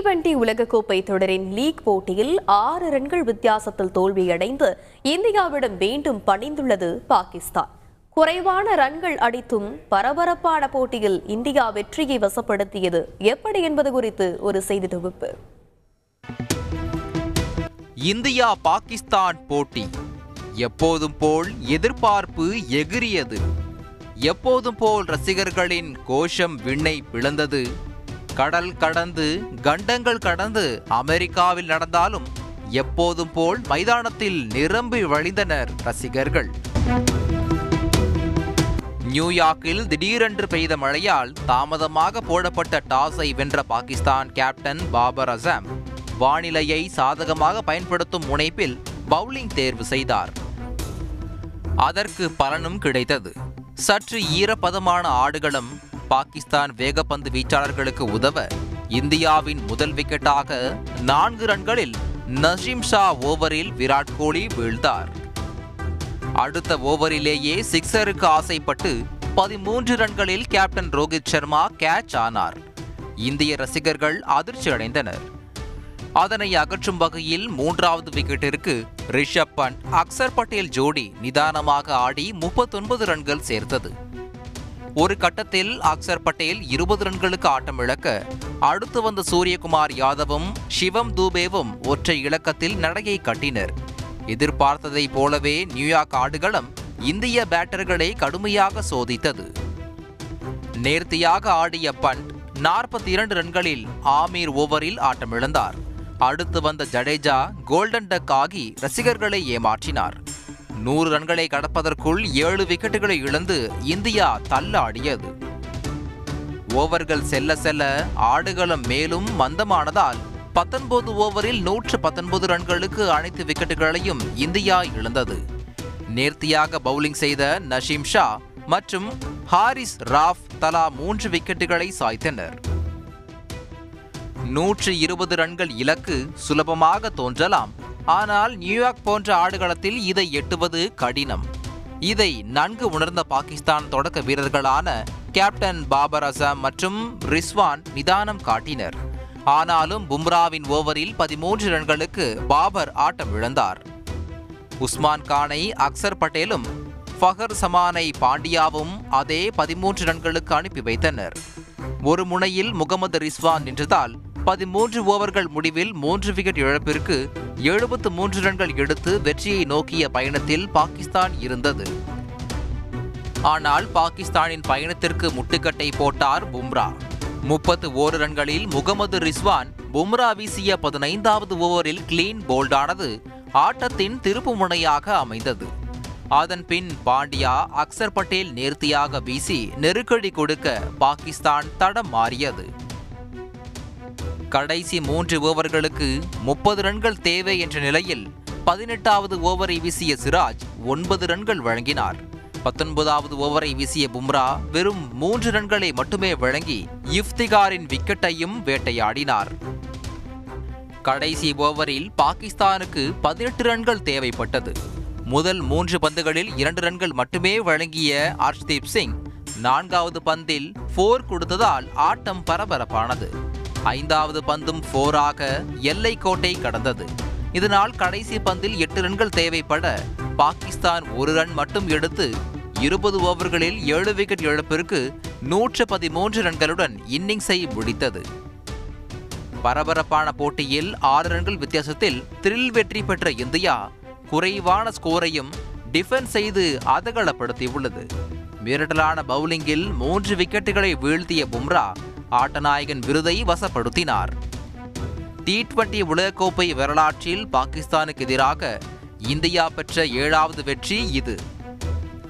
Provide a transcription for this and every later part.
Twenty உலகக்கோப்பை தொடரின் league போட்டியில் ஆறு ரன்கள் வித்தியாசத்தில் தோல்வியடைந்து இந்தியாவிடம் மீண்டும் பணிந்துள்ளது பாகிஸ்தான். குறைவான ரன்கள் அடித்தும் பரபரப்பான போட்டியில் இந்தியா வெற்றியை வசப்படுத்தியது எப்படி என்பது குறித்து ஒரு செய்தி தொகுப்பு. இந்தியா பாகிஸ்தான் போட்டி. எப்போதும் போல் எதிர்பார்ப்பு எகிரியது எப்போதும் போல் ரசிகர்களின் கோஷம் விண்ணை பிளந்தது. கடல் கடந்து கண்டங்கள் கடந்து அமெரிக்காவில் நடந்தாலும் எப்போதும் போல் மைதானத்தில் நிரம்பி வழிந்தனர் ரசிகர்கள். நியூயார்க்கில் திடீரென்று பெய்த மழையால் தாமதமாக போடப்பட்ட டாஸை வென்ற பாகிஸ்தான் கேப்டன் பாபர் அசாம் வானிலையை சாதகமாக பயன்படுத்தும் முனைப்பில் பவுலிங் தேர்வு செய்தார். அதற்கு பலனும் கிடைத்தது. சற்று ஈரப்பதமான ஆடுகளும் பாகிஸ்தான் வேகப்பந்து வீச்சாளர்களுக்கு உதவ இந்தியாவின் முதல் விக்கெட்டாக நான்கு ரன்களில் நசீம் ஷா ஓவரில் விராட் கோலி வீழ்ந்தார். அடுத்த ஓவரிலேயே சிக்ஸருக்கு ஆசைப்பட்டு பதிமூன்று ரன்களில் கேப்டன் ரோஹித் சர்மா கேட்ச் ஆனார். இந்திய ரசிகர்கள் அதிர்ச்சி அடைந்தனர். அதனை அகற்றும் வகையில் மூன்றாவது விக்கெட்டிற்கு ரிஷப் பண்ட் அக்சர் பட்டேல் ஜோடி நிதானமாக ஆடி முப்பத்தொன்பது ரன்கள் சேர்த்தது. ஒரு கட்டத்தில் அக்சர் பட்டேல் இருபது ரன்களுக்கு ஆட்டம் இழக்க அடுத்து வந்த சூரியகுமார் யாதவும் சிவம் தூபேவும் ஒற்றை இலக்கத்தில் நடையை கட்டினர். எதிர்பார்த்ததை போலவே நியூயார்க் ஆடுகளம் இந்திய பேட்டர்களை கடுமையாக சோதித்தது. நேர்த்தியாக ஆடிய பண்ட் நாற்பத்தி இரண்டு ரன்களில் ஆமீர் ஓவரில் ஆட்டமிழந்தார். அடுத்து வந்த ஜடேஜா கோல்டன் டக் ஆகி ரசிகர்களை ஏமாற்றினார். நூறு ரன்களை கடப்பதற்குள் ஏழு விக்கெட்டுகளை இழந்து இந்தியா தள்ளாடியது. ஓவர்கள் செல்ல செல்ல ஆடுகளம் மேலும் மந்தமானதால் பத்தொன்பது ஓவரில் நூற்று பத்தொன்பது ரன்களுக்கு அனைத்து விக்கெட்டுகளையும் இந்தியா இழந்தது. நேர்த்தியாக பவுலிங் செய்த நஷீம் ஷா மற்றும் ஹாரிஸ் ராஃப் தலா மூன்று விக்கெட்டுகளை சாய்த்தனர். நூற்று இருபது ரன்கள் இலக்கு சுலபமாக தோன்றலாம். ஆனால் நியூயார்க் போன்ற ஆடுகளத்தில் இதை எட்டுவது கடினம். இதை நன்கு உணர்ந்த பாகிஸ்தான் தொடக்க வீரர்களான கேப்டன் பாபர் அசாம் மற்றும் ரிஸ்வான் நிதானம் காட்டினர். ஆனாலும் பும்ராவின் ஓவரில் பதிமூன்று ரன்களுக்கு பாபர் ஆட்டம் இழந்தார். உஸ்மான் கானை அக்சர் பட்டேலும் ஃபஹர் சமானை பாண்டியாவும் அதே பதிமூன்று ரன்களுக்கு அனுப்பி வைத்தனர். ஒரு முனையில் முகமது ரிஸ்வான் நின்றதால் பதிமூன்று ஓவர்கள் முடிவில் மூன்று விக்கெட் இழப்பிற்கு எழுபத்து மூன்று ரன்கள் எடுத்து வெற்றியை நோக்கிய பயணத்தில் பாகிஸ்தான் இருந்தது. ஆனால் பாகிஸ்தானின் பயணத்திற்கு முட்டுக்கட்டை போட்டார் பும்ரா. முப்பத்து ஓரு ரன்களில் முகமது ரிஸ்வான் பும்ரா வீசிய பதினைந்தாவது ஓவரில் கிளீன் போல்டானது ஆட்டத்தின் திருப்பு முனையாக அமைந்தது. அதன் பின் பாண்டியா அக்சர் பட்டேல் நேர்த்தியாக வீசி நெருக்கடி கொடுக்க பாகிஸ்தான் தடம் மாறியது. கடைசி மூன்று ஓவர்களுக்கு முப்பது ரன்கள் தேவை என்ற நிலையில் பதினெட்டாவது ஓவரை வீசிய சிராஜ் ஒன்பது ரன்கள் வழங்கினார். பத்தொன்பதாவது ஓவரை வீசிய பும்ரா வெறும் மூன்று ரன்களை மட்டுமே வழங்கி இஃப்திகாரின் விக்கெட்டையும் வேட்டையாடினார். கடைசி ஓவரில் பாகிஸ்தானுக்கு பதினெட்டு ரன்கள் தேவைப்பட்டது. முதல் மூன்று பந்துகளில் இரண்டு ரன்கள் மட்டுமே வழங்கிய ஹர்ஷ்தீப் சிங் நான்காவது பந்தில் போர் கொடுத்ததால் ஆட்டம் பரபரப்பானது. ஐந்தாவது பந்தும் போராக எல்லை கோட்டை கடந்தது. இதனால் கடைசி பந்தில் எட்டு ரன்கள் தேவைப்பட பாகிஸ்தான் ஒரு ரன் மட்டும் எடுத்து இருபது ஓவர்களில் ஏழு விக்கெட் இழப்பிற்கு நூற்று பதிமூன்று ரன்களுடன் இன்னிங்ஸை முடித்தது. பரபரப்பான போட்டியில் ஆறு ரன்கள் வித்தியாசத்தில் த்ரில் வெற்றி பெற்ற இந்தியா குறைவான ஸ்கோரையும் டிஃபென்ஸ் செய்து அதகலப்படுத்தியுள்ளது. மிரட்டலான பவுலிங்கில் மூன்று விக்கெட்டுகளை வீழ்த்திய பும்ரா ஆட்டநாயகன் விருதை வசப்படுத்தினார். டி டுவெண்டி உலகக்கோப்பை வரலாற்றில் பாகிஸ்தானுக்கு எதிராக இந்தியா பெற்ற ஏழாவது வெற்றி இது.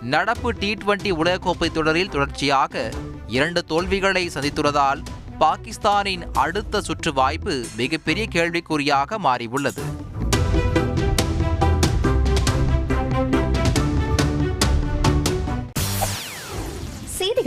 நடப்பு டி டுவெண்டி உலகக்கோப்பை தொடரில் தொடர்ச்சியாக இரண்டு தோல்விகளை சந்தித்துள்ளதால் பாகிஸ்தானின் அடுத்த சுற்று வாய்ப்பு மிகப்பெரிய கேள்விக்குறியாக மாறியுள்ளது.